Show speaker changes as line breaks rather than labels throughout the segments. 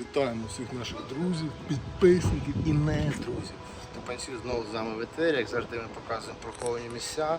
Вітаємо всіх наших друзів, підписників і не друзів.
Степанців знову з вами в етері, як завжди ми показуємо приховані місця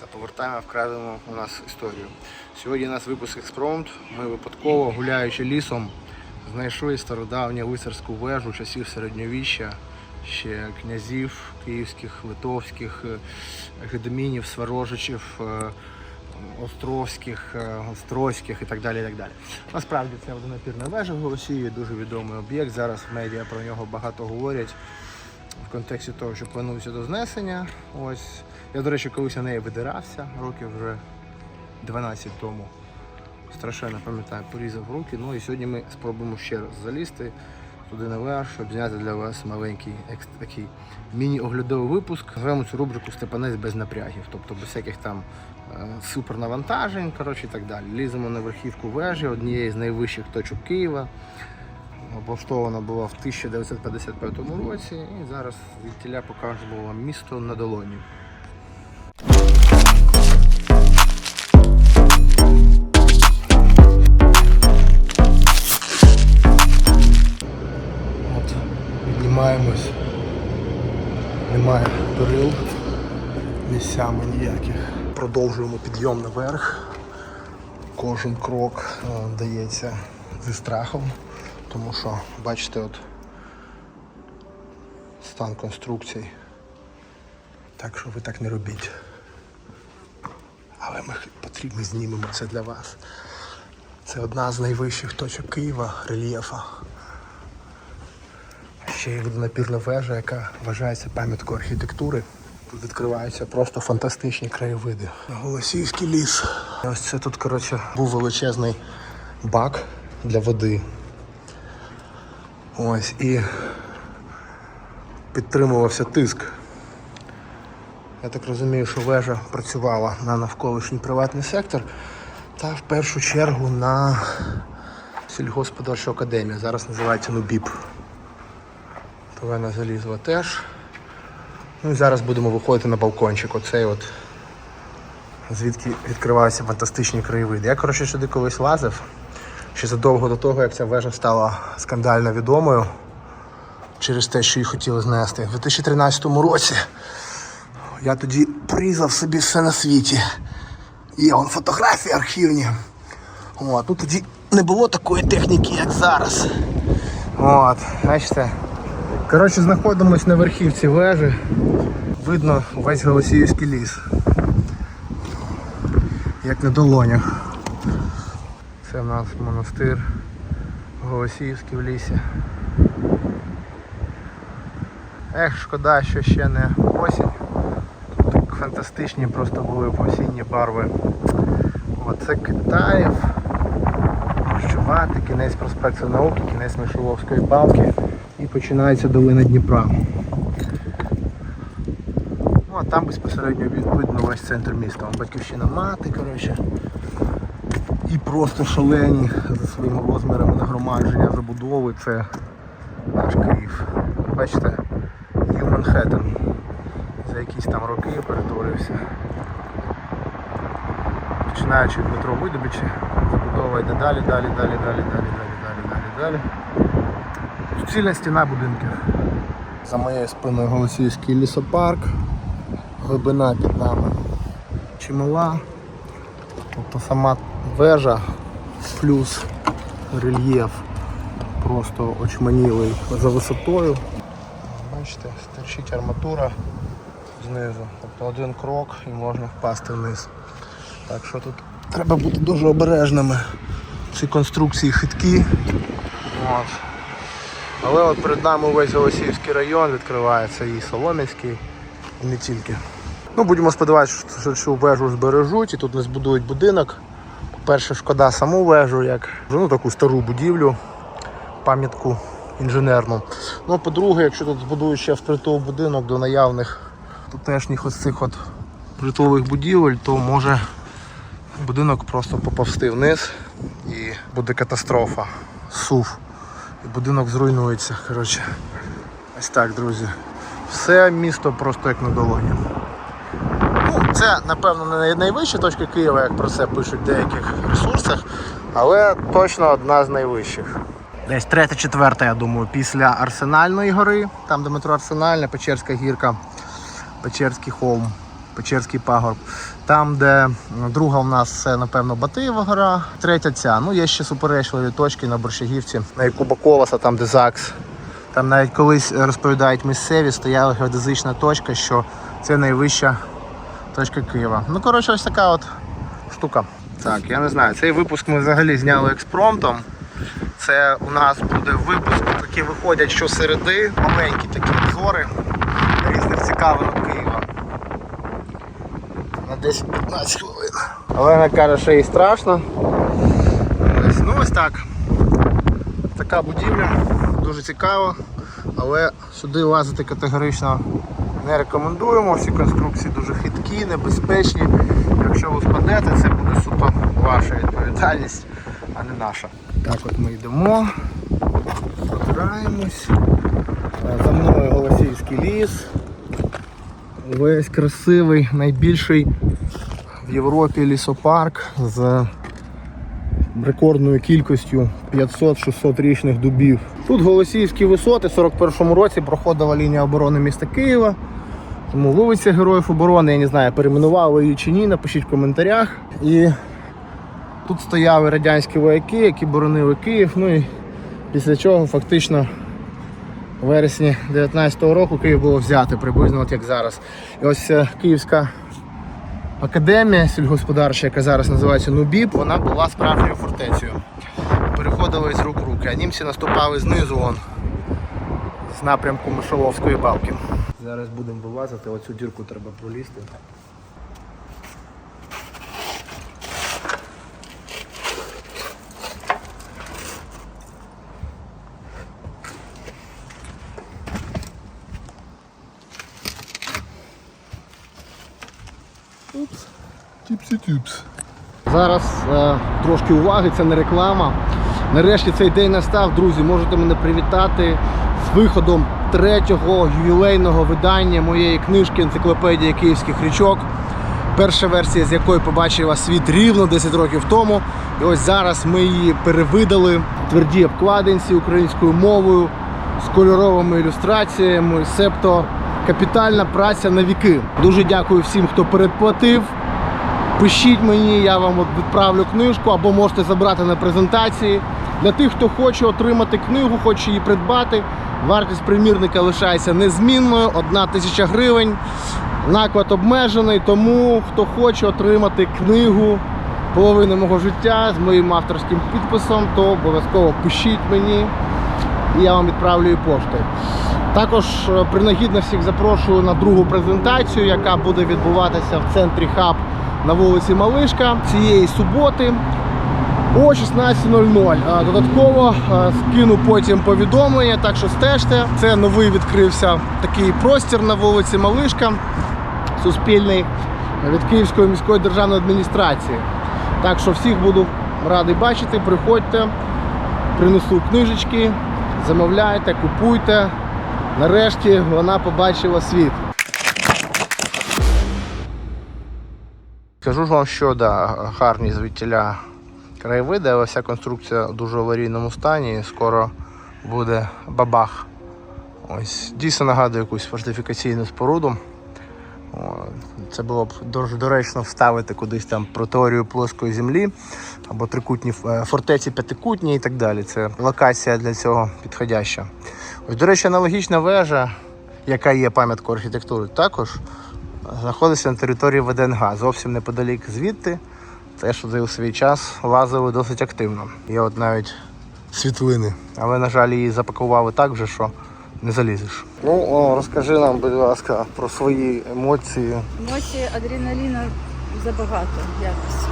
та повертаємо вкрадену у нас історію. Сьогодні у нас випуск експромт. Ми випадково, гуляючи лісом, знайшли стародавню лицарську вежу часів середньовіччя, ще князів київських, литовських, е, гедемінів, сварожичів. Островських, е, Острозьких і так далі. І так далі. Насправді це водонапірна вежа в Голосії, дуже відомий об'єкт. Зараз медіа про нього багато говорять в контексті того, що планується до знесення. Ось я, до речі, колись на неї видирався, років вже 12 тому. Страшенно пам'ятаю, порізав руки. Ну і сьогодні ми спробуємо ще раз залізти туди наверх, щоб зняти для вас маленький такий міні-оглядовий випуск. Називаємо цю рубрику Степанець без напрягів, тобто без всяких там е, супернавантажень, коротше і так далі. Ліземо на верхівку вежі, однієї з найвищих точок Києва. Облаштована була в 1955 році і зараз звідтіля покажемо вам місто на долоні. Перил місцями ніяких. Продовжуємо підйом наверх. Кожен крок е, дається зі страхом, тому що, бачите, от стан конструкцій. Так що ви так не робіть. Але ми потрібно знімемо це для вас. Це одна з найвищих точок Києва, рельєфа. Ще є водонапірна вежа, яка вважається пам'яткою архітектури. Тут відкриваються просто фантастичні краєвиди. Голосівський ліс. Ось це тут, коротше, був величезний бак для води. Ось і підтримувався тиск. Я так розумію, що вежа працювала на навколишній приватний сектор та в першу чергу на сільгосподарчу академію. Зараз називається НУБІП. Повена залізла теж. Ну і зараз будемо виходити на балкончик. Оцей от звідки відкриваються фантастичні краєвиди. Я, коротше, сюди колись лазив. Ще задовго до того, як ця вежа стала скандально відомою через те, що її хотіли знести. У 2013 році я тоді призав собі все на світі. Є вон фотографії архівні. От, ну тоді не було такої техніки, як зараз. От, бачите. Коротше, знаходимось на верхівці вежі. Видно весь Голосіївський ліс. Як на долонях. Це в нас монастир Голосіївський в лісі. Ех, шкода, що ще не осінь. Так фантастичні просто були осінні барви. Оце Китаїв. Кінець проспекту науки, кінець Мишеловської балки починається долина Дніпра. Ну а там безпосередньо видно весь центр міста. Батьківщина мати, коротше. І просто шалені за своїми розмірами нагромадження забудови. Це наш Київ. Бачите, Нью Манхеттен за якісь там роки перетворився. Починаючи від метро Видобичі, забудова йде далі, далі, далі, далі, далі, далі, далі, далі, далі. Суцільна стіна будинків. За моєю спиною Голосіївський лісопарк. Глибина під нами чимала. Тобто сама вежа плюс рельєф просто очманілий за висотою. Бачите, стерчить арматура знизу. Тобто один крок і можна впасти вниз. Так що тут треба бути дуже обережними. Ці конструкції хиткі. От. Але от перед нами увесь Голосіївський район відкривається і Солом'янський, і не тільки. Ну, будемо сподіватися, що цю вежу збережуть і тут не збудують будинок. По-перше, шкода саму вежу, як ну, таку стару будівлю, пам'ятку інженерну. Ну, по-друге, якщо тут збудують ще впритул будинок до наявних тутешніх ось цих от притулих будівель, то може будинок просто поповзти вниз і буде катастрофа. Сув. І будинок зруйнується. Коротше. Ось так, друзі. Все місто просто як на долоні. Ну, це, напевно, не найвища точка Києва, як про це пишуть в деяких ресурсах, але точно одна з найвищих. Десь третя, четверта, я думаю, після Арсенальної гори, там де метро Арсенальне, Печерська гірка, Печерський холм, Печерський пагорб. Там, де друга у нас це, напевно, Батиєва гора, третя ця. Ну, є ще суперечливі точки на Борщагівці, на яку Баковаса, там де ЗАГС. Там навіть колись розповідають місцеві, стояла геодезична точка, що це найвища точка Києва. Ну, коротше, ось така от штука. Так, я не знаю, цей випуск ми взагалі зняли експромтом. Це у нас буде випуск, які виходять щосереди, маленькі такі обзори різних цікавинок Києва. На 10-15 хвилин. Олена каже, що їй страшно. Ось, ну ось так. Така будівля, дуже цікаво, але сюди лазити категорично не рекомендуємо. Всі конструкції дуже хиткі, небезпечні. Якщо ви впадете, це буде суто ваша відповідальність, а не наша. Так от ми йдемо, пробираємось. Е, За мною Голосіївський ліс. Весь красивий, найбільший в Європі лісопарк з рекордною кількістю 500-600 річних дубів. Тут Голосіївські висоти, в 41-му році проходила лінія оборони міста Києва. Тому вулиця Героїв оборони, я не знаю, перейменували її чи ні, напишіть в коментарях. І тут стояли радянські вояки, які боронили Київ. Ну і після чого фактично в вересні 19-го року Київ було взяти приблизно от як зараз. І ось е, Київська академія сільгосподарча, яка зараз називається Нубіб, вона була справжньою фортецею. Переходили з рук руки, а німці наступали знизу вон, з напрямку Мишоловської балки. Зараз будемо вилазити, оцю дірку треба пролізти.
Тіпсі-тюпс.
Зараз е, трошки уваги, це не реклама. Нарешті цей день настав, друзі. Можете мене привітати з виходом третього ювілейного видання моєї книжки Енциклопедія київських річок. Перша версія, з якої побачила світ рівно 10 років тому. І ось зараз ми її перевидали в твердій обкладинці українською мовою з кольоровими ілюстраціями, себто капітальна праця на віки. Дуже дякую всім, хто передплатив. Пишіть мені, я вам відправлю книжку або можете забрати на презентації. Для тих, хто хоче отримати книгу, хоче її придбати, вартість примірника лишається незмінною, одна тисяча гривень. Наклад обмежений, тому хто хоче отримати книгу половини мого життя з моїм авторським підписом, то обов'язково пишіть мені і я вам відправлю її поштою. Також е, принагідно всіх запрошую на другу презентацію, яка буде відбуватися в центрі хаб на вулиці Малишка цієї суботи о 16.00. Додатково скину потім повідомлення, так що стежте. Це новий відкрився такий простір на вулиці Малишка, суспільний від Київської міської державної адміністрації. Так що всіх буду радий бачити. Приходьте, принесу книжечки, замовляйте, купуйте. Нарешті вона побачила світ. Скажу ж вам, що да, гарні звідтіля краєвиди, але вся конструкція в дуже аварійному стані. Скоро буде бабах. Ось дійсно нагадує якусь фортифікаційну споруду. Це було б дуже доречно вставити кудись там про теорію плоскої землі або трикутні е, фортеці п'ятикутні і так далі. Це локація для цього підходяща. Ось, до речі, аналогічна вежа, яка є пам'яткою архітектури, також знаходиться на території ВДНГ, зовсім неподалік звідти. Теж туди у свій час лазили досить активно. Є от навіть світлини. Але, на жаль, її запакували так вже, що не залізеш. Ну, о, розкажи нам, будь ласка, про свої емоції.
Емоції адреналіну забагато якось.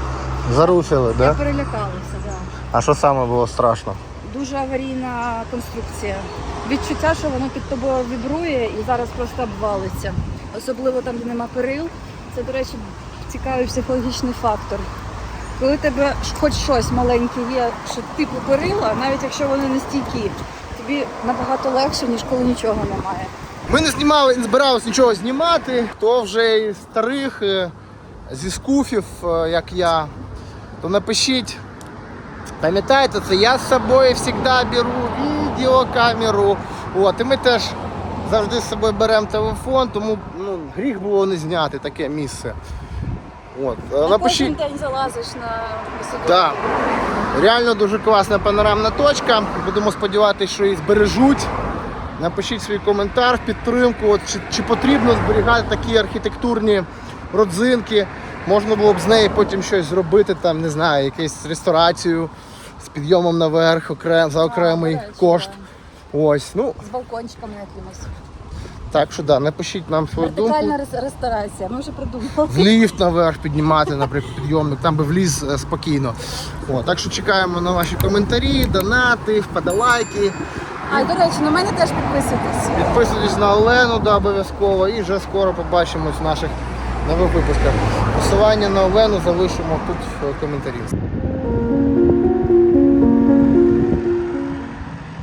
Зарусили,
Я
да?
перелякалася, да.
А що саме було страшно?
Дуже аварійна конструкція. Відчуття, що воно під тобою вібрує і зараз просто обвалиться. Особливо там, де нема перил. Це, до речі, цікавий психологічний фактор. Коли в тебе хоч щось маленьке є, що типу перила, навіть якщо вони не стійкі, тобі набагато легше, ніж коли нічого немає.
Ми не знімали, не збиралися нічого знімати. Хто вже із старих е, зі скуфів, е, як я, то напишіть, Пам'ятаєте, це я з собою завжди беру відеокамеру. От, і ми теж завжди з собою беремо телефон, тому ну, гріх було не зняти таке місце. От. е,
На кожен день залазиш на висоту.
Да. Реально дуже класна панорамна точка. Будемо сподіватися, що її збережуть. Напишіть свій коментар в підтримку. От, чи, чи потрібно зберігати такі архітектурні родзинки. Можна було б з неї потім щось зробити, там, не знаю, якусь ресторацію з підйомом наверх окрем, за окремий кошт. Ось, ну
З балкончиками якимось.
так що да, напишіть нам свою думку.
Вертикальна ресторація. Ми вже придумали.
В ліфт наверх піднімати, наприклад, підйомник, там би вліз е, спокійно. О, так що чекаємо на ваші коментарі, донати, вподобайки.
А, до речі, на мене теж підписуйтесь.
Підписуйтесь на Олену, да, обов'язково, і вже скоро побачимось в наших нових випусках. Посилання на Олену залишимо тут в коментарі.